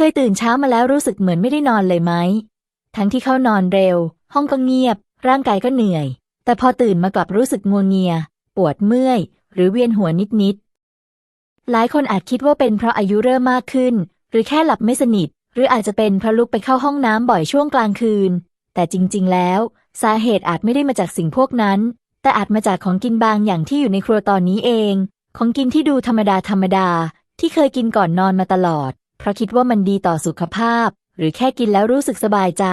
คยตื่นเช้ามาแล้วรู้สึกเหมือนไม่ได้นอนเลยไหม ทั้งที่เข้านอนเร็ว ห้องก็เงียบ ร่างกายก็เหนื่อย แต่พอตื่นมากลับรู้สึกงัวงเงีย ปวดเมื่อย หรือเวียนหัวนิดๆ หลายคนอาจคิดว่าเป็นเพราะอายุเริ่มมากขึ้น หรือแค่หลับไม่สนิท หรืออาจจะเป็นเพราะลุกไปเข้าห้องน้ำบ่อยช่วงกลางคืน แต่จริงๆ แล้ว สาเหตุอาจไม่ได้มาจากสิ่งพวกนั้น แต่อาจมาจากของกินบางอย่างที่อยู่ในครัวตอนนี้เอง ของกินที่ดูธรรมดาธรรมดาที่เคยกินก่อนนอนมาตลอด เพราะคิดว่ามันดีต่อสุขภาพ หรือแค่กินแล้วรู้สึกสบายใจ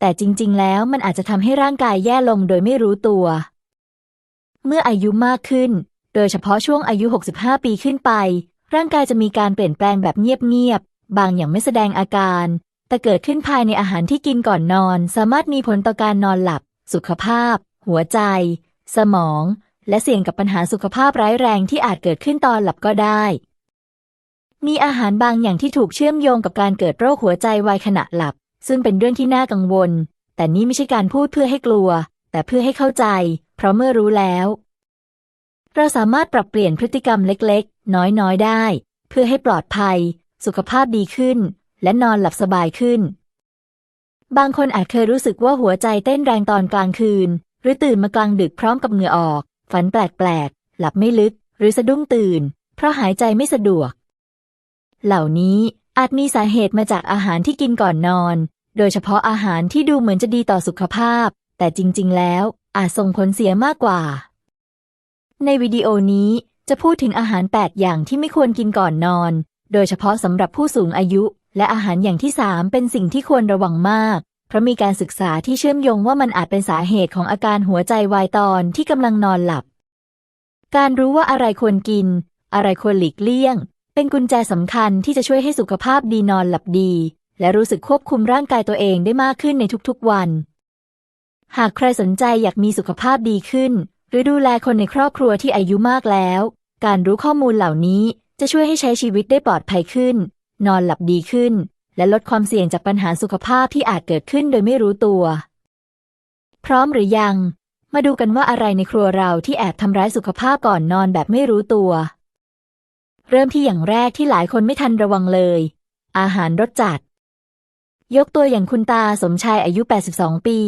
แต่จริง ๆ แล้วมันอาจจะทำให้ร่างกายแย่ลงโดยไม่รู้ตัว เมื่ออายุมากขึ้น โดยเฉพาะช่วงอายุ 65 ปีขึ้นไป ร่างกายจะมีการเปลี่ยนแปลงแบบเงียบ ๆ บางอย่างไม่แสดงอาการ แต่เกิดขึ้นภายในอาหารที่กินก่อนนอน สามารถมีผลต่อการนอนหลับ สุขภาพ หัวใจ สมองและเสี่ยงกับปัญหาสุขภาพร้ายแรงที่อาจเกิดขึ้นตอนหลับก็ได้ มีอาหารบางอย่างที่ถูกเชื่อมโยงกับการเกิดโรคหัวใจวายขณะหลับ ซึ่งเป็นเรื่องที่น่ากังวล แต่นี่ไม่ใช่การพูดเพื่อให้กลัว แต่เพื่อให้เข้าใจ เพราะเมื่อรู้แล้ว เราสามารถปรับเปลี่ยนพฤติกรรมเล็กๆ น้อยๆได้ เพื่อให้ปลอดภัย สุขภาพดีขึ้น และนอนหลับสบายขึ้น บางคนอาจเคยรู้สึกว่าหัวใจเต้นแรงตอนกลางคืน หรือตื่นมากลางดึกพร้อมกับเหงื่อออก ฝันแปลกๆหลับไม่ลึก หรือสะดุ้งตื่น เพราะหายใจไม่สะดวก เหล่านี้อาจมีสาเหตุมาจากอาหารที่กินก่อนนอน โดยเฉพาะอาหารที่ดูเหมือนจะดีต่อสุขภาพ แต่จริง ๆ แล้วอาจส่งผลเสียมากกว่า ในวิดีโอนี้จะพูดถึงอาหาร 8 อย่างที่ไม่ควรกินก่อนนอน โดยเฉพาะสำหรับผู้สูงอายุ และอาหารอย่างที่ 3 เป็นสิ่งที่ควรระวังมาก เพราะมีการศึกษาที่เชื่อมโยงว่ามันอาจเป็นสาเหตุของอาการหัวใจวายตอนที่กำลังนอนหลับ การรู้ว่าอะไรควรกิน อะไรควรหลีกเลี่ยง เป็นกุญแจสำคัญที่จะช่วยให้สุขภาพดีนอนหลับดี และรู้สึกควบคุมร่างกายตัวเองได้มากขึ้นในทุกๆวัน หากใครสนใจอยากมีสุขภาพดีขึ้น หรือดูแลคนในครอบครัวที่อายุมากแล้ว การรู้ข้อมูลเหล่านี้จะช่วยให้ใช้ชีวิตได้ปลอดภัยขึ้น นอนหลับดีขึ้น และลดความเสี่ยงจากปัญหาสุขภาพที่อาจเกิดขึ้นโดยไม่รู้ตัว พร้อมหรือยัง มาดูกันว่าอะไรในครัวเราที่แอบทำร้ายสุขภาพก่อนนอนแบบไม่รู้ตัว เริ่มที่อย่างแรกที่หลายคนไม่ทันระวังเลย อาหารรสจัด ยกตัวอย่างคุณตาสมชายอายุ 82 ปี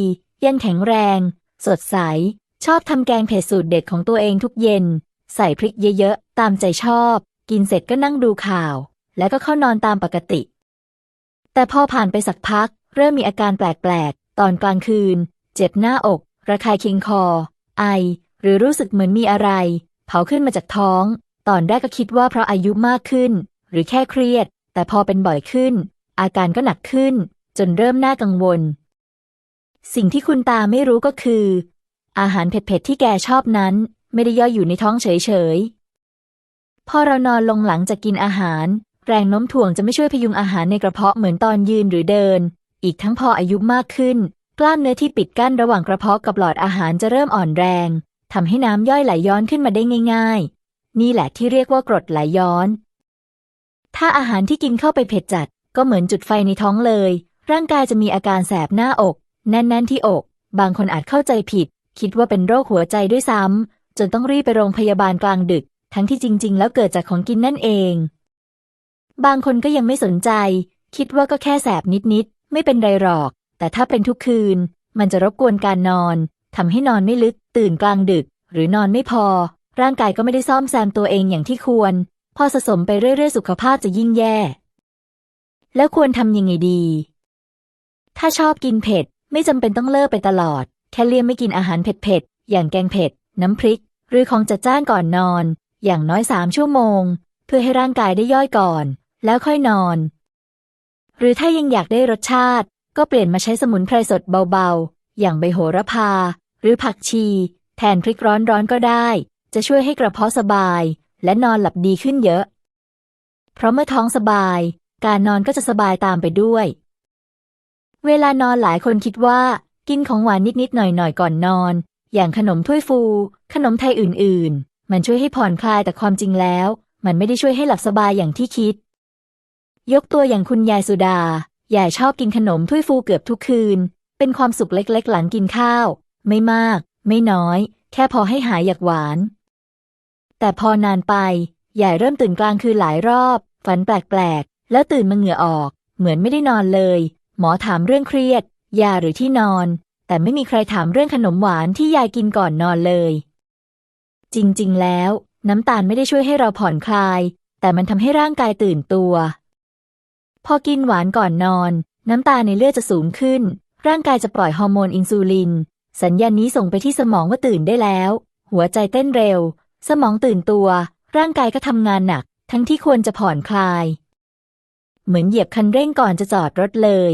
ยังแข็งแรง สดใส ชอบทำแกงเผ็ดสูตรเด็ดของตัวเองทุกเย็น ใส่พริกเยอะๆ ตามใจชอบ กินเสร็จก็นั่งดูข่าว แล้วก็เข้านอนตามปกติ แต่พอผ่านไปสักพัก เริ่มมีอาการแปลกๆ ตอนกลางคืน เจ็บหน้าอก ระคายเคียงคอ ไอ หรือรู้สึกเหมือนมีอะไร เผาขึ้นมาจากท้อง ตอนแรกก็คิดว่าเพราะอายุมากขึ้น หรือแค่เครียด แต่พอเป็นบ่อยขึ้น อาการก็หนักขึ้น จนเริ่มน่ากังวล สิ่งที่คุณตาไม่รู้ก็คือ อาหารเผ็ดๆที่แกชอบนั้น ไม่ได้ย่อยอยู่ในท้องเฉยๆ พอเรานอนลงหลังจากกินอาหาร แรงโน้มถ่วงจะไม่ช่วยพยุงอาหารในกระเพาะเหมือนตอนยืนหรือเดิน อีกทั้งพออายุมากขึ้น กล้ามเนื้อที่ปิดกั้นระหว่างกระเพาะกับหลอดอาหารจะเริ่มอ่อนแรงทำให้น้ำย่อยไหลย้อนขึ้นมาได้ง่ายๆ นี่แหละที่เรียกว่ากรดไหลย้อน ถ้าอาหารที่กินเข้าไปเผ็ดจัด ก็เหมือนจุดไฟในท้องเลย ร่างกายจะมีอาการแสบหน้าอก แน่นๆที่อก บางคนอาจเข้าใจผิด คิดว่าเป็นโรคหัวใจด้วยซ้ำจนต้องรีบไปโรงพยาบาลกลางดึก ทั้งที่จริง ๆ แล้วเกิดจากของกินนั่นเอง บางคนก็ยังไม่สนใจ คิดว่าก็แค่แสบนิดๆไม่เป็นไรหรอก แต่ถ้าเป็นทุกคืน มันจะรบกวนการนอนทำให้นอนไม่ลึก ตื่นกลางดึก หรือนอนไม่พอ ร่างกายก็ไม่ได้ซ่อมแซมตัวเองอย่างที่ควร พอสะสมไปเรื่อยๆ สุขภาพจะยิ่งแย่ แล้วควรทำยังไงดี ถ้าชอบกินเผ็ด ไม่จำเป็นต้องเลิกไปตลอด แค่เลี่ยงไม่กินอาหารเผ็ดๆ อย่างแกงเผ็ด น้ำพริก หรือของจัดจ้านก่อนนอน อย่างน้อยสามชั่วโมง เพื่อให้ร่างกายได้ย่อยก่อน แล้วค่อยนอน หรือถ้ายังอยากได้รสชาติ ก็เปลี่ยนมาใช้สมุนไพรสดเบาๆ อย่างใบโหระพา หรือผักชี แทนพริกร้อนๆก็ได้ จะช่วยให้กระเพาะสบาย และนอนหลับดีขึ้นเยอะ เพราะเมื่อท้องสบาย การนอนก็จะสบายตามไปด้วย เวลานอนหลายคนคิดว่า กินของหวานนิดๆหน่อยๆก่อนนอน อย่างขนมถ้วยฟู ขนมไทยอื่น ๆ มันช่วยให้ผ่อนคลายแต่ความจริงแล้ว มันไม่ได้ช่วยให้หลับสบายอย่างที่คิด ยกตัวอย่างคุณยายสุดายายชอบกินขนมถ้วยฟูเกือบทุกคืน เป็นความสุขเล็กๆ หลังกินข้าว ไม่มาก ไม่น้อย แค่พอให้หายอยากหวาน แต่พอนานไปยายเริ่มตื่นกลางคืนหลายรอบ ฝันแปลกๆ แล้วตื่นมาเหงื่อออก เหมือนไม่ได้นอนเลย หมอถามเรื่องเครียด ยาหรือที่นอน แต่ไม่มีใครถามเรื่องขนมหวานที่ยายกินก่อนนอนเลย จริงๆ แล้ว น้ำตาลไม่ได้ช่วยให้เราผ่อนคลาย แต่มันทำให้ร่างกายตื่นตัว พอกินหวานก่อนนอน น้ำตาลในเลือดจะสูงขึ้น ร่างกายจะปล่อยฮอร์โมนอินซูลิน สัญญาณนี้ส่งไปที่สมองว่าตื่นได้แล้ว หัวใจเต้นเร็ว สมองตื่นตัว ร่างกายก็ทำงานหนัก ทั้งที่ควรจะผ่อนคลาย เหมือนเหยียบคันเร่งก่อนจะจอดรถเลย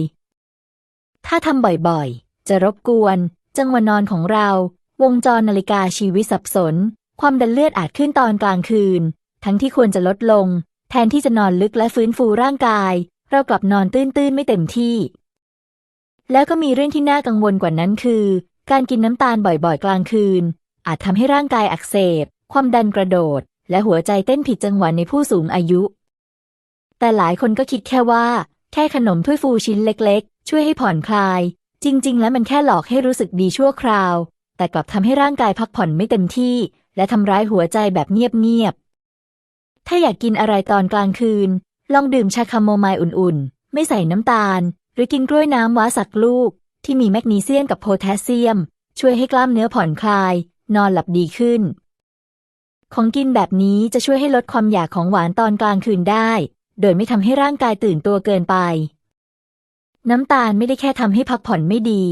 ถ้าทำบ่อยๆ จะรบกวน จังหวะนอนของเรา วงจรนาฬิกาชีวิตสับสน ความดันเลือดอาจขึ้นตอนกลางคืน ทั้งที่ควรจะลดลง แทนที่จะนอนลึกและฟื้นฟูร่างกาย เรากลับนอนตื้นๆ ไม่เต็มที่ แล้วก็มีเรื่องที่น่ากังวลกว่านั้นคือ การกินน้ำตาลบ่อยๆ กลางคืน อาจทำให้ร่างกายอักเสบ ความดันกระโดด และหัวใจเต้นผิดจังหวะในผู้สูงอายุ แต่หลายคนก็คิดแค่ว่า แค่ขนมถ้วยฟูชิ้นเล็กๆ ช่วยให้ผ่อนคลาย จริง ๆ แล้วมันแค่หลอกให้รู้สึกดีชั่วคราว แต่กลับทำให้ร่างกายพักผ่อนไม่เต็มที่ และทำร้ายหัวใจแบบเงียบๆถ้าอยากกินอะไรตอนกลางคืน ลองดื่มชาคาโมไมล์อุ่นๆ ไม่ใส่น้ำตาล หรือกินกล้วยน้ำว้าสักลูก ที่มีแมกนีเซียมกับโพแทสเซียม ช่วยให้กล้ามเนื้อผ่อนคลาย นอนหลับดีขึ้น ของกินแบบนี้จะช่วยให้ลดความอยากของหวานตอนกลางคืนได้ โดยไม่ทำให้ร่างกายตื่นตัวเกินไป น้ำตาลไม่ได้แค่ทำให้พักผ่อนไม่ดี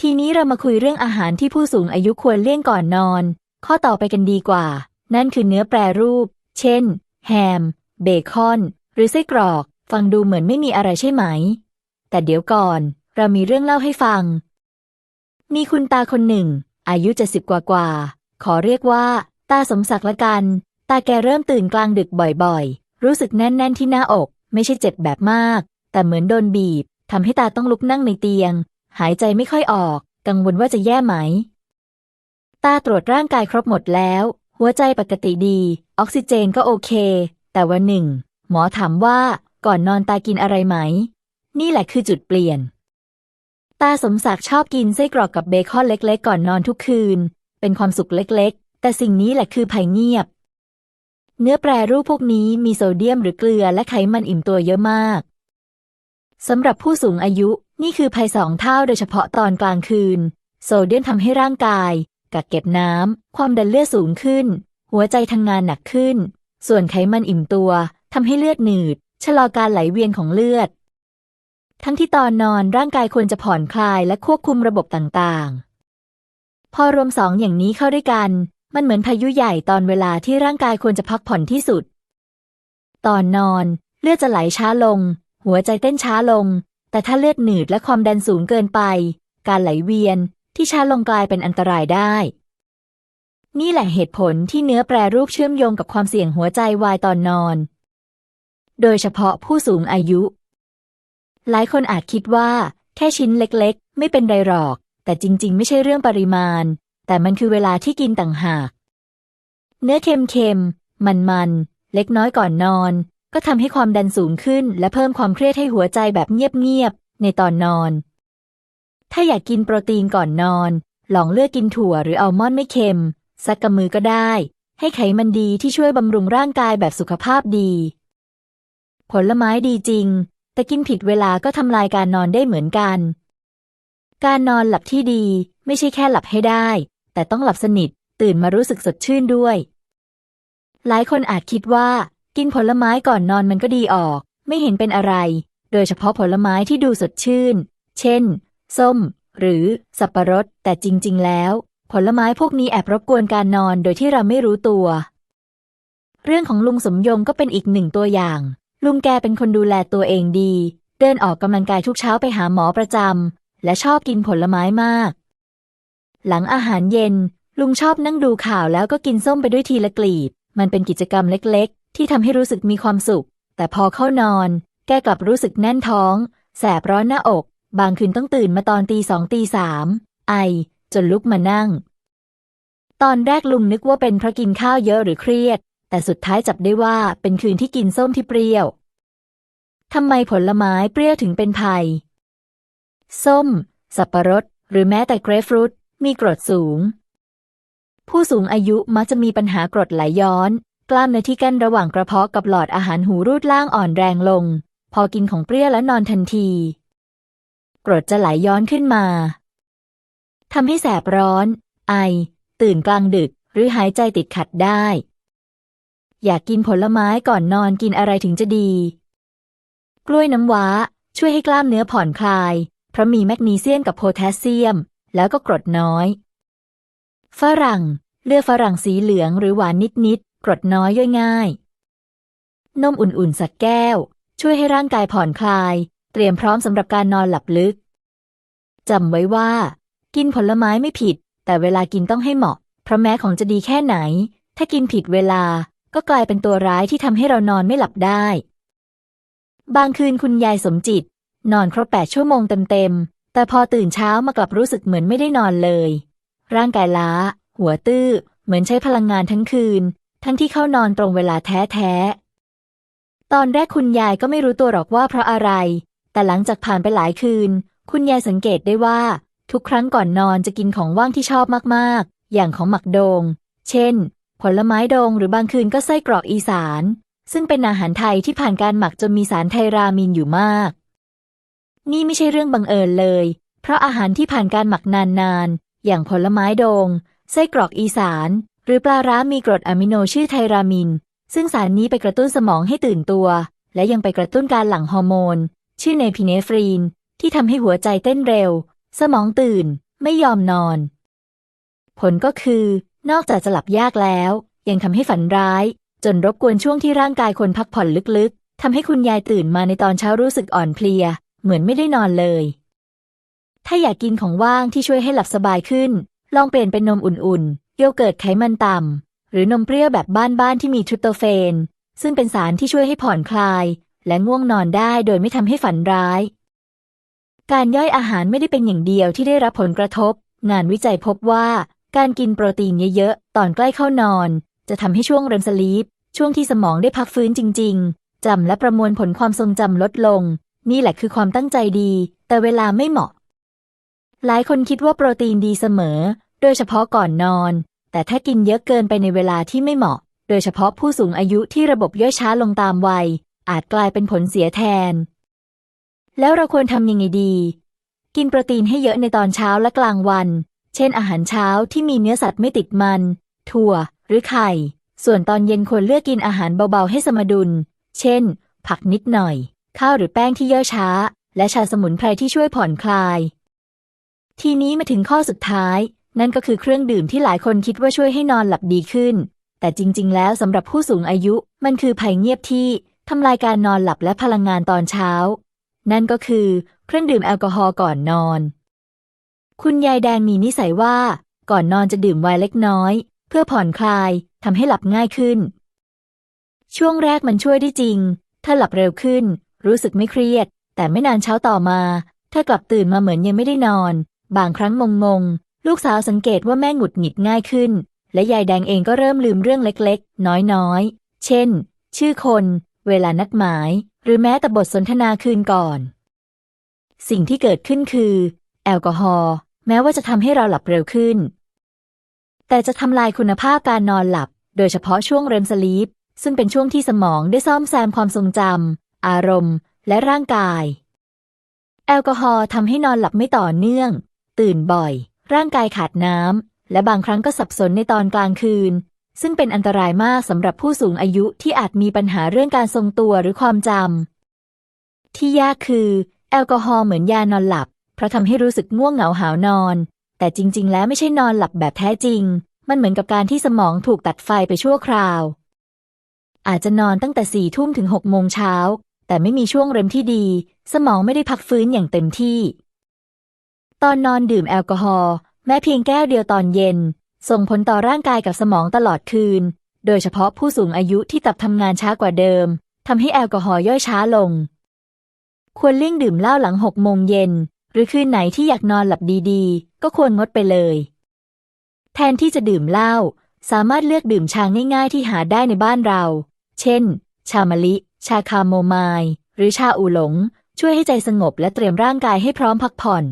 ทีนี้เรามาคุยเรื่องอาหารที่ผู้สูงอายุควรเลี่ยงก่อนนอน ข้อต่อไปกันดีกว่า นั่นคือเนื้อแปรรูป เช่น แฮม เบคอน หรือไส้กรอก ฟังดูเหมือนไม่มีอะไรใช่ไหม แต่เดี๋ยวก่อน เรามีเรื่องเล่าให้ฟัง มีคุณตาคนหนึ่ง อายุจะสิบกว่ากว่าขอเรียกว่า ตาสมศักดิ์ละกัน ตาแกเริ่มตื่นกลางดึกบ่อยๆ รู้สึกแน่นๆที่หน้าอก ไม่ใช่เจ็บแบบมาก แต่เหมือนโดนบีบทำให้ตาต้องลุกนั่งในเตียง หายใจไม่ค่อยออก กังวลว่าจะแย่ไหม ตาตรวจร่างกายครบหมดแล้ว หัวใจปกติดี ออกซิเจนก็โอเค แต่วันหนึ่ง หมอถามว่าก่อนนอนตากินอะไรไหม นี่แหละคือจุดเปลี่ยน ตาสมศักดิ์ชอบกินไส้กรอกกับเบคอนเล็ก ๆ ก่อนนอนทุกคืน เป็นความสุขเล็กๆ แต่สิ่งนี้แหละคือภัยเงียบ เนื้อแปรรูปพวกนี้มีโซเดียมหรือเกลือและไขมันอิ่มตัวเยอะมากสำหรับผู้สูงอายุนี่คือภัยสองเท่าโดยเฉพาะตอนกลางคืน โซเดียมทำให้ร่างกาย กักเก็บน้ำ ความดันเลือดสูงขึ้น หัวใจทำงานหนักขึ้น ส่วนไขมันอิ่มตัวทำให้เลือดหนืด ชะลอการไหลเวียนของเลือด ทั้งที่ตอนนอนร่างกายควรจะผ่อนคลายและควบคุมระบบต่างๆ พอรวมสองอย่างนี้เข้าด้วยกัน มันเหมือนพายุใหญ่ตอนเวลาที่ร่างกายควรจะพักผ่อนที่สุด ตอนนอน เลือดจะไหลช้าลง หัวใจเต้นช้าลง แต่ถ้าเลือดหนืดและความดันสูงเกินไป การไหลเวียนที่ช้าลงกลายเป็นอันตรายได้ นี่แหละเหตุผลที่เนื้อแปรรูปเชื่อมโยงกับความเสี่ยงหัวใจวายตอนนอน โดยเฉพาะผู้สูงอายุ หลายคนอาจคิดว่า แค่ชิ้นเล็กๆ ไม่เป็นไรหรอก แต่จริง ๆ ไม่ใช่เรื่องปริมาณ แต่มันคือเวลาที่กินต่างหาก เนื้อเค็มๆ มันๆ เล็กน้อยก่อนนอน ก็ทำให้ความดันสูงขึ้น และเพิ่มความเครียดให้หัวใจแบบเงียบๆ ในตอนนอน ถ้าอยากกินโปรตีนก่อนนอน ลองเลือกกินถั่วหรืออัลมอนด์ไม่เค็ม สักกำมือก็ได้ ให้ไขมันดีที่ช่วยบำรุงร่างกายแบบสุขภาพดี ผลไม้ดีจริง แต่กินผิดเวลาก็ทำลายการนอนได้เหมือนกันการนอนหลับที่ดีไม่ใช่แค่หลับให้ได้ แต่ต้องหลับสนิท ตื่นมารู้สึกสดชื่นด้วย หลายคนอาจคิดว่า กินผลไม้ก่อนนอนมันก็ดีออก ไม่เห็นเป็นอะไร โดยเฉพาะผลไม้ที่ดูสดชื่น เช่น ส้ม หรือสับปะรด แต่จริง ๆ แล้ว ผลไม้พวกนี้แอบรบกวนการนอนโดยที่เราไม่รู้ตัว เรื่องของลุงสมยงก็เป็นอีกหนึ่งตัวอย่าง ลุงแกเป็นคนดูแลตัวเองดี เดินออกกำลังกายทุกเช้าไปหาหมอประจำและชอบกินผลไม้มาก หลังอาหารเย็น ลุงชอบนั่งดูข่าวแล้วก็กินส้มไปด้วยทีละกลีบ มันเป็นกิจกรรมเล็กๆ ที่ทำให้รู้สึกมีความสุข แต่พอเข้านอน แกกลับรู้สึกแน่นท้อง แสบร้อนหน้าอก บางคืนต้องตื่นมาตอนตีสองตีสามไอ จนลุกมานั่ง ตอนแรกลุงนึกว่าเป็นเพราะกินข้าวเยอะหรือเครียด แต่สุดท้ายจับได้ว่าเป็นคืนที่กินส้มที่เปรี้ยวทำไมผลไม้เปรี้ยวถึงเป็นภัย ส้ม สับปะรด หรือแม้แต่เกรฟฟรุต มีกรดสูง ผู้สูงอายุมักจะมีปัญหากรดไหลย้อน กล้ามเนื้อที่กั้นระหว่างกระเพาะกับหลอดอาหารหูรูดล่างอ่อนแรงลง พอกินของเปรี้ยวแล้วนอนทันที กรดจะไหลย้อนขึ้นมาทำให้แสบร้อน ไอ ตื่นกลางดึก หรือหายใจติดขัดได้ อยากกินผลไม้ก่อนนอนกินอะไรถึงจะดี กล้วยน้ำว้า ช่วยให้กล้ามเนื้อผ่อนคลาย เพราะมีแมกนีเซียมกับโพแทสเซียม แล้วก็กรดน้อย ฝรั่ง เลือกฝรั่งสีเหลืองหรือหวานนิดๆ กรดน้อยย่อยง่าย นมอุ่นๆ สักแก้ว ช่วยให้ร่างกายผ่อนคลาย เตรียมพร้อมสำหรับการนอนหลับลึก จำไว้ว่า กินผลไม้ไม่ผิด แต่เวลากินต้องให้เหมาะ เพราะแม้ของจะดีแค่ไหน ถ้ากินผิดเวลาก็กลายเป็นตัวร้ายที่ทำให้เรานอนไม่หลับได้ บางคืนคุณยายสมจิต นอนครบแปดชั่วโมงเต็มๆ แต่พอตื่นเช้ามากลับรู้สึกเหมือนไม่ได้นอนเลย ร่างกายล้า หัวตื้อ เหมือนใช้พลังงานทั้งคืน ทั้งที่เข้านอนตรงเวลาแท้ๆ ตอนแรกคุณยายก็ไม่รู้ตัวหรอกว่าเพราะอะไร แต่หลังจากผ่านไปหลายคืน คุณยายสังเกตได้ว่า ทุกครั้งก่อนนอนจะกินของว่างที่ชอบมากๆ อย่างของหมักโดง เช่น ผลไม้ดองหรือบางคืนก็ไส้กรอกอีสาน ซึ่งเป็นอาหารไทยที่ผ่านการหมักจนมีสารไทรามีนอยู่มาก นี่ไม่ใช่เรื่องบังเอิญเลย เพราะอาหารที่ผ่านการหมักนานๆ อย่างผลไม้ดง ไส้กรอกอีสาน หรือปลาร้ามีกรดอะมิโนชื่อไทรามิน ซึ่งสารนี้ไปกระตุ้นสมองให้ตื่นตัว และยังไปกระตุ้นการหลั่งฮอร์โมน ชื่อเนพิเนฟรีน ที่ทำให้หัวใจเต้นเร็ว สมองตื่น ไม่ยอมนอน ผลก็คือ นอกจากจะหลับยากแล้ว ยังทำให้ฝันร้าย จนรบกวนช่วงที่ร่างกายคนพักผ่อนลึกๆทำให้คุณยายตื่นมาในตอนเช้ารู้สึกอ่อนเพลีย เหมือนไม่ได้นอนเลย ถ้าอยากกินของว่างที่ช่วยให้หลับสบายขึ้น ลองเปลี่ยนเป็นนมอุ่นๆ โยเกิร์ตไขมันต่ำ หรือนมเปรี้ยวแบบบ้านๆที่มีทริปโตเฟน ซึ่งเป็นสารที่ช่วยให้ผ่อนคลาย และง่วงนอนได้โดยไม่ทำให้ฝันร้าย การย่อยอาหารไม่ได้เป็นอย่างเดียวที่ได้รับผลกระทบ งานวิจัยพบว่าการกินโปรตีนเยอะๆ ตอนใกล้เข้านอน จะทำให้ช่วงเรมสลีปช่วงที่สมองได้พักฟื้นจริง ๆจำและประมวลผลความทรงจำลดลง นี่แหละคือความตั้งใจดี แต่เวลาไม่เหมาะ หลายคนคิดว่าโปรตีนดีเสมอ โดยเฉพาะก่อนนอน แต่ถ้ากินเยอะเกินไปในเวลาที่ไม่เหมาะ โดยเฉพาะผู้สูงอายุที่ระบบย่อยช้าลงตามวัย อาจกลายเป็นผลเสียแทน แล้วเราควรทำยังไงดี กินโปรตีนให้เยอะในตอนเช้าและกลางวัน เช่น อาหารเช้าที่มีเนื้อสัตว์ไม่ติดมัน ถั่ว หรือไข่ ส่วนตอนเย็นควรเลือกกินอาหารเบาๆให้สมดุล เช่น ผักนิดหน่อย ข้าวหรือแป้งที่เย่อช้า และชาสมุนไพรที่ช่วยผ่อนคลาย ทีนี้มาถึงข้อสุดท้าย นั่นก็คือเครื่องดื่มที่หลายคนคิดว่าช่วยให้นอนหลับดีขึ้น แต่จริง ๆ แล้วสำหรับผู้สูงอายุมันคือภัยเงียบที่ทำลายการนอนหลับและพลังงานตอนเช้า นั่นก็คือเครื่องดื่มแอลกอฮอล์ก่อนนอน คุณยายแดงมีนิสัยว่า ก่อนนอนจะดื่มไวน์เล็กน้อย เพื่อผ่อนคลายทำให้หลับง่ายขึ้น ช่วงแรกมันช่วยได้จริง ถ้าหลับเร็วขึ้น รู้สึกไม่เครียด แต่ไม่นานเช้าต่อมาถ้ากลับตื่นมาเหมือนยังไม่ได้นอน บางครั้งงงๆ ลูกสาวสังเกตว่าแม่หงุดหงิดง่ายขึ้น และยายแดงเองก็เริ่มลืมเรื่องเล็กๆ น้อยๆ เช่น ชื่อคน เวลานัดหมาย หรือแม้แต่บทสนทนาคืนก่อน สิ่งที่เกิดขึ้นคือ แอลกอฮอล์แม้ว่าจะทำให้เราหลับเร็วขึ้น แต่จะทำลายคุณภาพการนอนหลับ โดยเฉพาะช่วงเรมสลีปซึ่งเป็นช่วงที่สมองได้ซ่อมแซมความทรงจำ อารมณ์ และร่างกาย แอลกอฮอล์ทำให้นอนหลับไม่ต่อเนื่อง ตื่นบ่อย ร่างกายขาดน้ำ และบางครั้งก็สับสนในตอนกลางคืน ซึ่งเป็นอันตรายมากสำหรับผู้สูงอายุที่อาจมีปัญหาเรื่องการทรงตัวหรือความจำ ที่ยากคือแอลกอฮอล์เหมือนยานอนหลับ เพราะทำให้รู้สึกง่วงเหงาหาวนอน แต่จริง ๆ แล้วไม่ใช่นอนหลับแบบแท้จริง มันเหมือนกับการที่สมองถูกตัดไฟไปชั่วคราว อาจจะนอนตั้งแต่สี่ทุ่มถึงหกโมงเช้า แต่ไม่มีช่วงเรมที่ดี สมองไม่ได้พักฟื้นอย่างเต็มที่ ตอนนอนดื่มแอลกอฮอล์แม้เพียงแก้วเดียวตอนเย็น ส่งผลต่อร่างกายกับสมองตลอดคืน โดยเฉพาะผู้สูงอายุที่ตับทำงานช้ากว่าเดิมทำให้แอลกอฮอล์ย่อยช้าลง ควรเลี่ยงดื่มเหล้าหลังหกโมงเย็น หรือคืนไหนที่อยากนอนหลับดีๆ ก็ควรงดไปเลย แทนที่จะดื่มเหล้าสามารถเลือกดื่มชาง่ายๆ ที่หาได้ในบ้านเรา เช่น ชามะลิ ชาคาโมไมล์หรือชาอูหลง ช่วยให้ใจสงบและเตรียมร่างกายให้พร้อมพักผ่อน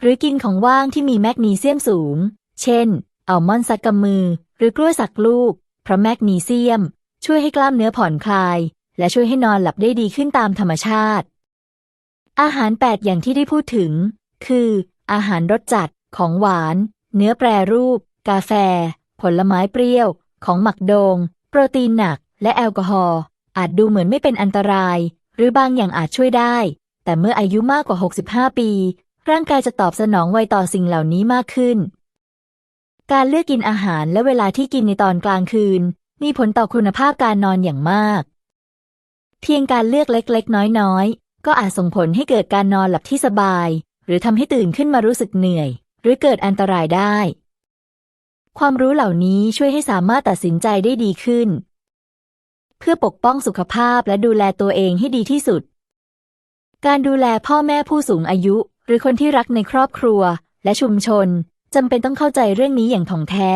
หรือกินของว่างที่มีแมกนีเซียมสูง เช่น อัลมอนด์สักกำมือ หรือกล้วยสักลูก เพราะแมกนีเซียม ช่วยให้กล้ามเนื้อผ่อนคลาย และช่วยให้นอนหลับได้ดีขึ้นตามธรรมชาติ อาหาร 8 อย่างที่ได้พูดถึง คือ อาหารรสจัด ของหวาน เนื้อแปรรูป กาแฟ ผลไม้เปรี้ยว ของหมักโดง โปรตีนหนัก และแอลกอฮอล์ อาจดูเหมือนไม่เป็นอันตราย หรือบางอย่างอาจช่วยได้ แต่เมื่ออายุมากกว่า 65 ปี ร่างกายจะตอบสนองไวต่อสิ่งเหล่านี้มากขึ้น การเลือกกินอาหารและเวลาที่กินในตอนกลางคืน มีผลต่อคุณภาพการนอนอย่างมาก เพียงการเลือกเล็กๆ น้อยๆ ก็อาจส่งผลให้เกิดการนอนหลับที่สบาย หรือทำให้ตื่นขึ้นมารู้สึกเหนื่อย หรือเกิดอันตรายได้ความรู้เหล่านี้ช่วยให้สามารถตัดสินใจได้ดีขึ้น เพื่อปกป้องสุขภาพและดูแลตัวเองให้ดีที่สุด การดูแลพ่อแม่ผู้สูงอายุ หรือคนที่รักในครอบครัว และชุมชนจำเป็นต้องเข้าใจเรื่องนี้อย่างถ่องแท้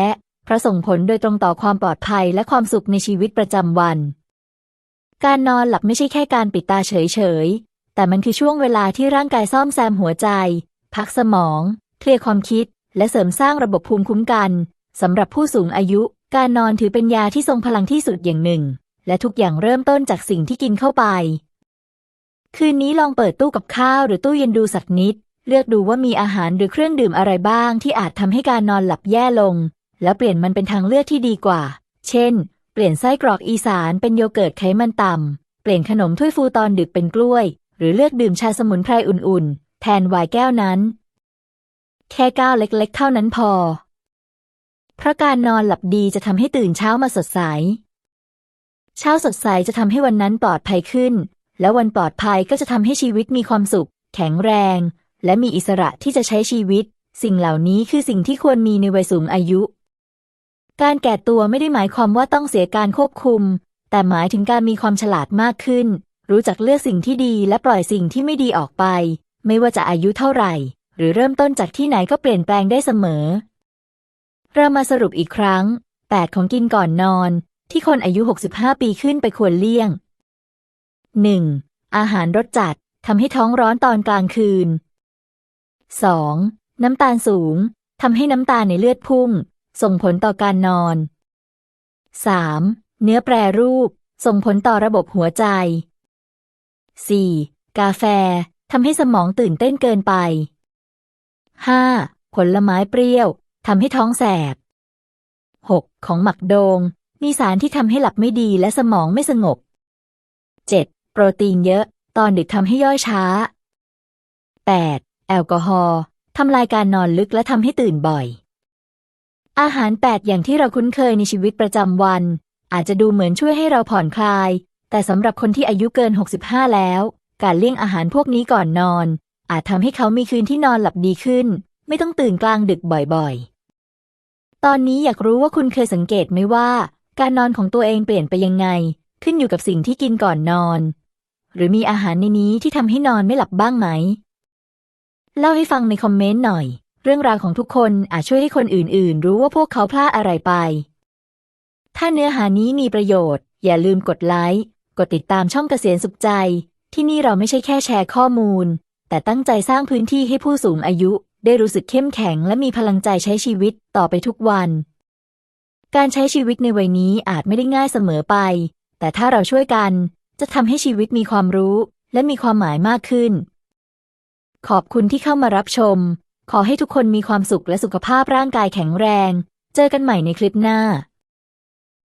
เพราะส่งผลโดยตรงต่อความปลอดภัยและความสุขในชีวิตประจำวัน การนอนหลับไม่ใช่แค่การปิดตาเฉยๆ แต่มันคือช่วงเวลาที่ร่างกายซ่อมแซมหัวใจ พักสมอง เคลียร์ความคิด และเสริมสร้างระบบภูมิคุ้มกันสำหรับผู้สูงอายุ การนอนถือเป็นยาที่ทรงพลังที่สุดอย่างหนึ่ง และทุกอย่างเริ่มต้นจากสิ่งที่กินเข้าไป คืนนี้ลองเปิดตู้กับข้าวหรือตู้เย็นดูสักนิด เลือกดูว่ามีอาหารหรือเครื่องดื่มอะไรบ้างที่อาจทำให้การนอนหลับแย่ลง แล้วเปลี่ยนมันเป็นทางเลือกที่ดีกว่า เช่น เปลี่ยนไส้กรอกอีสานเป็นโยเกิร์ตไขมันต่ำ เปลี่ยนขนมถ้วยฟูตอนดึกเป็นกล้วย หรือเลือกดื่มชาสมุนไพรอุ่นๆ แทนไวน์แก้วนั้น แค่ก้าวเล็ก ๆ เท่านั้นพอ เพราะการนอนหลับดีจะทำให้ตื่นเช้ามาสดใส เช้าสดใสจะทำให้วันนั้นปลอดภัยขึ้น และวันปลอดภัยก็จะทำให้ชีวิตมีความสุข แข็งแรง และมีอิสระที่จะใช้ชีวิต สิ่งเหล่านี้คือสิ่งที่ควรมีในวัยสูงอายุ การแก่ตัวไม่ได้หมายความว่าต้องเสียการควบคุม แต่หมายถึงการมีความฉลาดมากขึ้น รู้จักเลือกสิ่งที่ดีและปล่อยสิ่งที่ไม่ดีออกไป ไม่ว่าจะอายุเท่าไหร่ หรือเริ่มต้นจากที่ไหนก็เปลี่ยนแปลงได้เสมอ เรามาสรุปอีกครั้ง 8 ของกินก่อนนอน ที่คนอายุ 65 ปีขึ้นไปควรเลี่ยง 1. อาหารรสจัดทำให้ท้องร้อนตอนกลางคืน 2. น้ำตาลสูงทำให้น้ำตาลในเลือดพุ่ง ส่งผลต่อการนอน 3. เนื้อแปรรูป ส่งผลต่อระบบหัวใจ 4. กาแฟทำให้สมองตื่นเต้นเกินไป 5. ผลไม้เปรี้ยวทำให้ท้องแสบ 6. ของหมักโดง มีสารที่ทำให้หลับไม่ดีและสมองไม่สงบ 7. โปรตีนเยอะ ตอนดึกทำให้ย่อยช้า 8. แอลกอฮอล์ทำลายการนอนลึกและทำให้ตื่นบ่อย อาหาร 8 อย่างที่เราคุ้นเคยในชีวิตประจำวัน อาจจะดูเหมือนช่วยให้เราผ่อนคลาย แต่สำหรับคนที่อายุเกิน 65 แล้ว การเลี่ยงอาหารพวกนี้ก่อนนอน อาจทำให้เขามีคืนที่นอนหลับดีขึ้น ไม่ต้องตื่นกลางดึกบ่อยๆ ตอนนี้อยากรู้ว่าคุณเคยสังเกตไหมว่า การนอนของตัวเองเปลี่ยนไปยังไง ขึ้นอยู่กับสิ่งที่กินก่อนนอน หรือมีอาหารในนี้ที่ทำให้นอนไม่หลับบ้างไหม เล่าให้ฟังในคอมเมนต์หน่อย เรื่องราวของทุกคนอาจช่วยให้คนอื่น ๆ รู้ว่าพวกเขาพลาดอะไรไป ถ้าเนื้อหานี้มีประโยชน์ อย่าลืมกดไลค์กดติดตามช่องเกษียณสุขใจ ที่นี่เราไม่ใช่แค่แชร์ข้อมูล แต่ตั้งใจสร้างพื้นที่ให้ผู้สูงอายุ ได้รู้สึกเข้มแข็งและมีพลังใจใช้ชีวิตต่อไปทุกวัน การใช้ชีวิตในวัยนี้อาจไม่ได้ง่ายเสมอไป แต่ถ้าเราช่วยกันจะทำให้ชีวิตมีความรู้ และมีความหมายมากขึ้น ขอบคุณที่เข้ามารับชม ขอให้ทุกคนมีความสุขและสุขภาพร่างกายแข็งแรง เจอกันใหม่ในคลิปหน้า